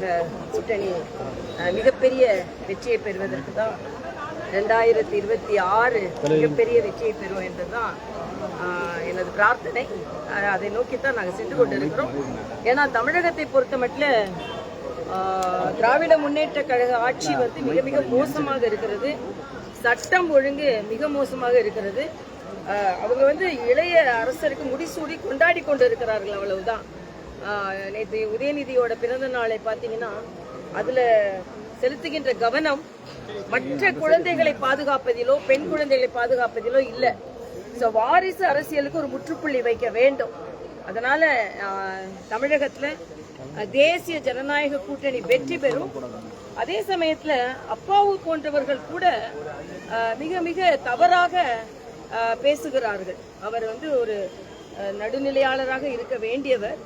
கூட்டணி மிகப்பெரிய வெற்றியை பெறுவதற்கு தான் ரெண்டாயிரத்தி இருபத்தி ஆறு மிகப்பெரிய வெற்றியை பெறுவோம் என்பதுதான் எனது பிரார்த்தனை. அதை நோக்கித்தான் நாங்கள் சென்று கொண்டிருக்கிறோம். ஏன்னா தமிழகத்தை பொறுத்த மட்டும் திராவிட முன்னேற்ற கழக ஆட்சி வந்து மிக மிக மோசமாக இருக்கிறது. சட்டம் ஒழுங்கு மிக மோசமாக இருக்கிறது. அவங்க வந்து இளைய அரசருக்கு முடிசூடி கொண்டாடி கொண்டு இருக்கிறார்கள் அவ்வளவுதான். நேற்று உதயநிதியோட பிறந்த நாளை பார்த்தீங்கன்னா அதுல செலுத்துகின்ற கவனம் மற்ற குழந்தைகளை பாதுகாப்பதிலோ பெண் குழந்தைகளை பாதுகாப்பதிலோ இல்லை. ஸோ வாரிசு அரசியலுக்கு ஒரு முற்றுப்புள்ளி வைக்க வேண்டும். அதனால ஆஹ், தமிழகத்துல தேசிய ஜனநாயக கூட்டணி வெற்றி பெறும். அதே சமயத்துல அப்பாவு போன்றவர்கள் கூட மிக மிக தவறாக பேசுகிறார்கள். அவர் வந்து ஒரு அஹ், நடுநிலையாளராக இருக்க வேண்டியவர்.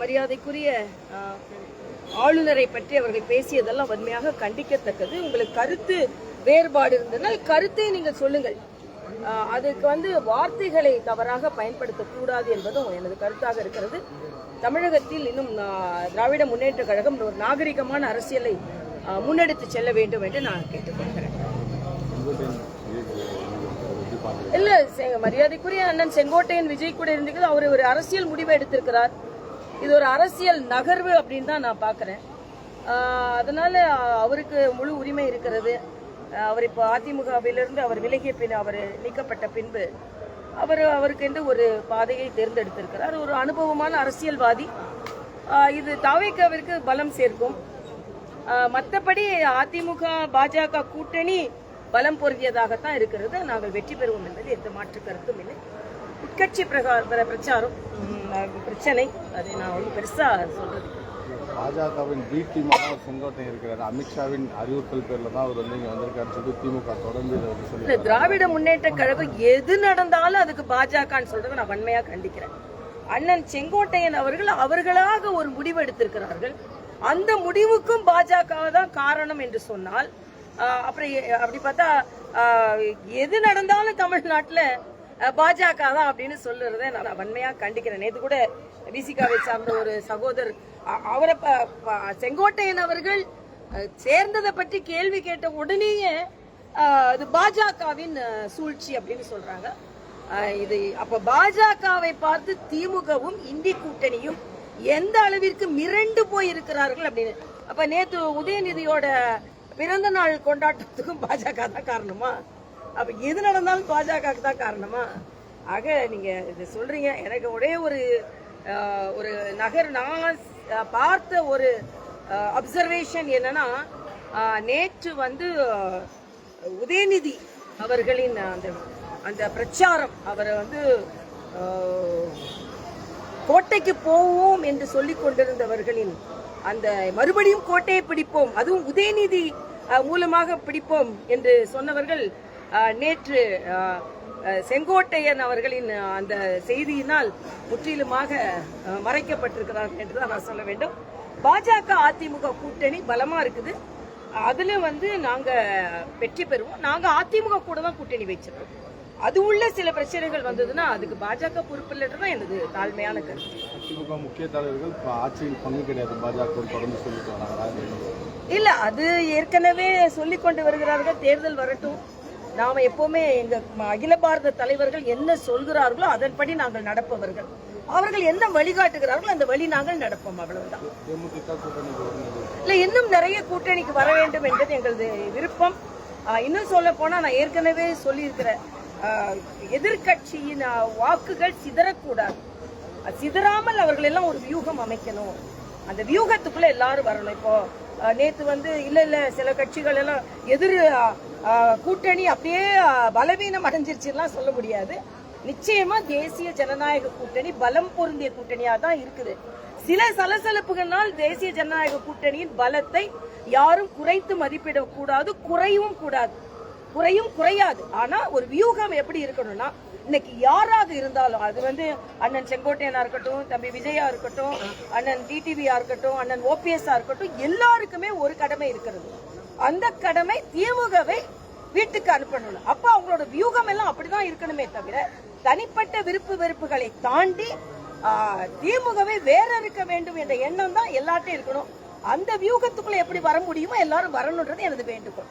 மரியாதைக்குரிய ஆளுநரை பற்றி அவர்கள் பேசியதெல்லாம் வன்மையாக கண்டிக்கத்தக்கது. உங்களுக்கு கருத்து வேறுபாடு இருந்ததுனால் கருத்தை நீங்கள் சொல்லுங்கள். அதுக்கு வந்து வார்த்தைகளை தவறாக பயன்படுத்தக்கூடாது என்பதும் எனது கருத்தாக இருக்கிறது. தமிழகத்தில் இன்னும் திராவிட முன்னேற்ற கழகம் ஒரு நாகரிகமான அரசியலை முன்னெடுத்து செல்ல வேண்டும் என்று நான் கேட்டுக்கொள்கிறேன். இல்ல மரியாதைக்குரிய அண்ணன் செங்கோட்டையன் விஜய் கூட இருந்தீங்க அவர் ஒரு அரசியல் முடிவை எடுத்திருக்கிறார். இது ஒரு அரசியல் நகர்வு அப்படின்னு தான் நான் பார்க்குறேன். அதனால் அவருக்கு முழு உரிமை இருக்கிறது. அவர் இப்போ அதிமுகவிலிருந்து அவர் விலகிய பின் அவர் நீக்கப்பட்ட பின்பு அவர் அவருக்கென்று ஒரு பாதையை தேர்ந்தெடுத்திருக்கிறார். ஒரு அனுபவமான அரசியல்வாதி. இது தாவேக்காவிற்கு பலம் சேர்க்கும். மற்றபடி அதிமுக பாஜக கூட்டணி பலம் பொருந்தியதாகத்தான் இருக்கிறது. நாங்கள் வெற்றி பெறுவோம் என்பது எந்த மாற்று கருத்தும் இல்லை. உட்கட்சி பிரகா- பிர- பிரச்சாரம். பிரச்சனை. அதை நான் வந்து பெருசா சொல்றது பாஜகவின் பி டீமாக செங்கோட்டையன் இருக்கிறார். அமித்ஷாவின் அறிவுறுத்தல் பேர்ல தான் அவர் வந்து இங்க வந்திருக்காருன்னு சொல்லி திமுக தொடர்ந்து திராவிட முன்னேற்ற கழகம் எது நடந்தாலும் அதுக்கு பாஜகன்னு சொல்றதை நான் வன்மையா கண்டிக்கிறேன். அண்ணன் செங்கோட்டையன் அவர்கள் அவர்களாக ஒரு முடிவு எடுத்திருக்கிறார்கள். அந்த முடிவுக்கும் பாஜக தான் காரணம் என்று சொன்னால் அப்புறம் அப்படி பார்த்தா எது நடந்தாலும் தமிழ்நாட்டுல பாஜக தான் அப்படின்னு சொல்லுறத நான் வன்மையா கண்டிக்கிறேன். நேற்று கூட விசிகாவை சார்ந்த ஒரு சகோதரர் அவரை ப- ப- செங்கோட்டையன் அவர்கள் சேர்ந்ததை பற்றி கேள்வி கேட்ட உடனேயே அது இது பாஜகவின் சூழ்ச்சி அப்படின்னு சொல்றாங்க. இது அப்ப பாஜகவை பார்த்து திமுகவும் இந்தி கூட்டணியும் எந்த அளவிற்கு மிரண்டு போய் இருக்கிறார்கள் அப்படின்னு. அப்ப நேத்து உதயநிதியோட பிறந்த நாள் கொண்டாட்டத்துக்கும் பாஜக தான் காரணமா? அப்போ எது நடந்தாலும் பாஜகவுக்கு தான் காரணமா? ஆக நீங்கள் இது சொல்கிறீங்க எனக்கு ஒரே ஒரு ஒரு நகர் நான் பார்த்த ஒரு அப்சர்வேஷன் என்னன்னா நேற்று வந்து உதயநிதி அவர்களின் அந்த அந்த பிரச்சாரம் அவரை வந்து கோட்டைக்கு போவோம் என்று சொல்லி கொண்டிருந்தவர்களின் அந்த மறுபடியும் கோட்டையை பிடிப்போம் அதுவும் உதயநிதி மூலமாக பிடிப்போம் என்று சொன்னவர்கள் நேற்று செங்கோட்டையன் அவர்களின் அந்த செய்தியினால் முற்றிலுமாக மறைக்கப்பட்டிருக்கிறார்கள் என்று தான் நான் சொல்ல வேண்டும். பாஜக அதிமுக கூட்டணி பலமா இருக்குது. அதுல வந்து நாங்க வெற்றி பெறுவோம். நாங்க அதிமுக கூட தான் கூட்டணி வச்சிருக்கோம். அது உள்ள சில பிரச்சனைகள் வந்ததுன்னா அதுக்கு பாஜக பொறுப்பில்லைன்றது தான் எனது தாழ்மையான கருத்து. திமுக முக்கிய தலைவர்கள் ஆட்சியில் பங்கு கிடையாது. பாஜக தொடர்ந்து சொல்லிட்டு வராங்க இல்ல அது ஏற்கனவே சொல்லிக் கொண்டு வருகிறார்கள். தேர்தல் வரட்டும். நாம எப்பவுமே எங்கள் அகில பாரத தலைவர்கள் என்ன சொல்கிறார்களோ அதன்படி நாங்கள் நடப்பவர்கள். அவர்கள் என்ன வழிகாட்டுகிறார்களோ அந்த வழி நாங்கள் நடப்போம் அவ்வளவுதான். இல்லை இல்ல இன்னும் நிறைய கூட்டணிக்கு வர வேண்டும் என்பது எங்களது விருப்பம். ஆஹ் இன்னும் சொல்ல போனா நான் ஏற்கனவே சொல்லியிருக்கிறேன். ஆஹ் வாக்குகள் சிதறக்கூடாது. சிதறாமல் அவர்கள் எல்லாம் ஒரு வியூகம் அமைக்கணும். அந்த வியூகத்துக்குள்ள எல்லாரும் வரணும். இப்போ நேற்று வந்து இல்லை இல்லை சில கட்சிகள் எல்லாம் எதிர் கூட்டணி அப்படியே பலவீனம் அடைஞ்சிருச்சுலாம் சொல்ல முடியாது. நிச்சயமா தேசிய ஜனநாயக கூட்டணி பலம் பொருந்திய கூட்டணியா தான் இருக்குது. சில சலசலப்புகளால் தேசிய ஜனநாயக கூட்டணியின் பலத்தை யாரும் குறைத்து மதிப்பிடக்கூடாது குறையவும் கூடாது. குறையும் குறையாது. ஆனா ஒரு வியூகம் எப்படி இருக்கணும்னா இன்னைக்கு யாராக இருந்தாலும் அது வந்து அண்ணன் செங்கோட்டையனா இருக்கட்டும் தம்பி விஜயா இருக்கட்டும் அண்ணன் டிடிவியா இருக்கட்டும் அண்ணன் ஓபிஎஸ்ஆ இருக்கட்டும் எல்லாருக்குமே ஒரு கடமை இருக்கிறது. அந்த கடமை திமுகவை வீட்டுக்கு அனுப்பணும் அப்ப அவங்களோட வியூகம் எல்லாம் அப்படிதான் இருக்கணுமே தவிர தனிப்பட்ட விருப்பு வெறுப்புகளை தாண்டி திமுகவை வேற இருக்க வேண்டும் என்ற எண்ணம் தான் எல்லாத்தையும் இருக்கணும். அந்த வியூகத்துக்குள்ள எப்படி வர முடியுமோ எல்லாரும் வரணுன்றது எனது வேண்டுகோள்.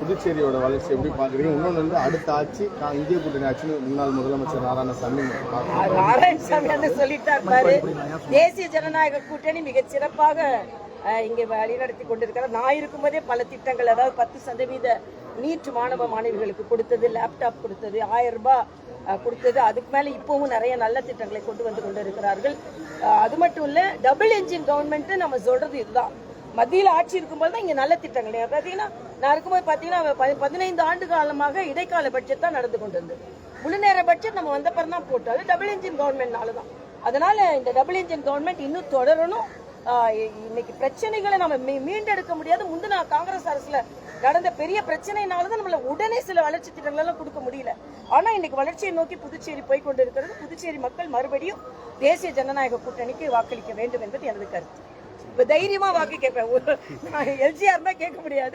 புதுச்சேரியோட வளர்ச்சி எப்படி பார்க்குறீங்க? இன்னொன்று வந்து அடுத்த ஆட்சி நான் இந்திய கூட்டணி ஆட்சின்னு முன்னாள் முதலமைச்சர் நாராயணசாமி நாராயணசாமி வந்து சொல்லிட்டார் பாரு தேசிய ஜனநாயக கூட்டணி மிகச் சிறப்பாக இங்கே வழிநடத்தி கொண்டிருக்கிறார் நான் இருக்கும்போதே பல திட்டங்கள் அதாவது பத்து சதவீத நீட் மாணவ மாணவிகளுக்கு கொடுத்தது லேப்டாப் கொடுத்தது ஆயிரம் ரூபாய் கொடுத்தது. அதுக்கு மேலே இப்போவும் நிறைய நல்ல திட்டங்களை கொண்டு வந்து கொண்டிருக்கிறார்கள். இருக்கிறார்கள் அது மட்டும் இல்லை டபுள் என்ஜின் கவர்மெண்ட்டு நம்ம சொல்கிறது இதுதான். மத்தியில் ஆட்சி இருக்கும்போது தான் இங்கே நல்ல திட்டங்கள். பார்த்தீங்கன்னா நான் இருக்கும்போது பார்த்தீங்கன்னா பதினைந்து ஆண்டு காலமாக இடைக்கால பட்ஜெட் தான் நடந்து கொண்டு வந்து முழு நேர பட்ஜெட் நம்ம வந்த பிறகு தான் போட்டோம் அது டபுள் இன்ஜின் கவர்மெண்ட்னால தான். அதனால் இந்த டபுள் இன்ஜின் கவர்மெண்ட் இன்னும் தொடரணும். இன்னைக்கு பிரச்சனைகளை நம்ம மீண்டெடுக்க முடியாது. முந்தின காங்கிரஸ் அரசுல நடந்த பெரிய பிரச்சனைனாலதான் நம்மள உடனே சில வளர்ச்சி திட்டங்கள் எல்லாம் கொடுக்க முடியல. ஆனா இன்னைக்கு வளர்ச்சியை நோக்கி புதுச்சேரி போய் கொண்டிருக்கிறது புதுச்சேரி மக்கள் மறுபடியும் தேசிய ஜனநாயக கூட்டணிக்கு வாக்களிக்க வேண்டும் என்பது எனது கருத்து. இப்ப தைரியமா வாக்கு கேட்பேன். எல்ஜிஆர் தான் கேட்க முடியாது.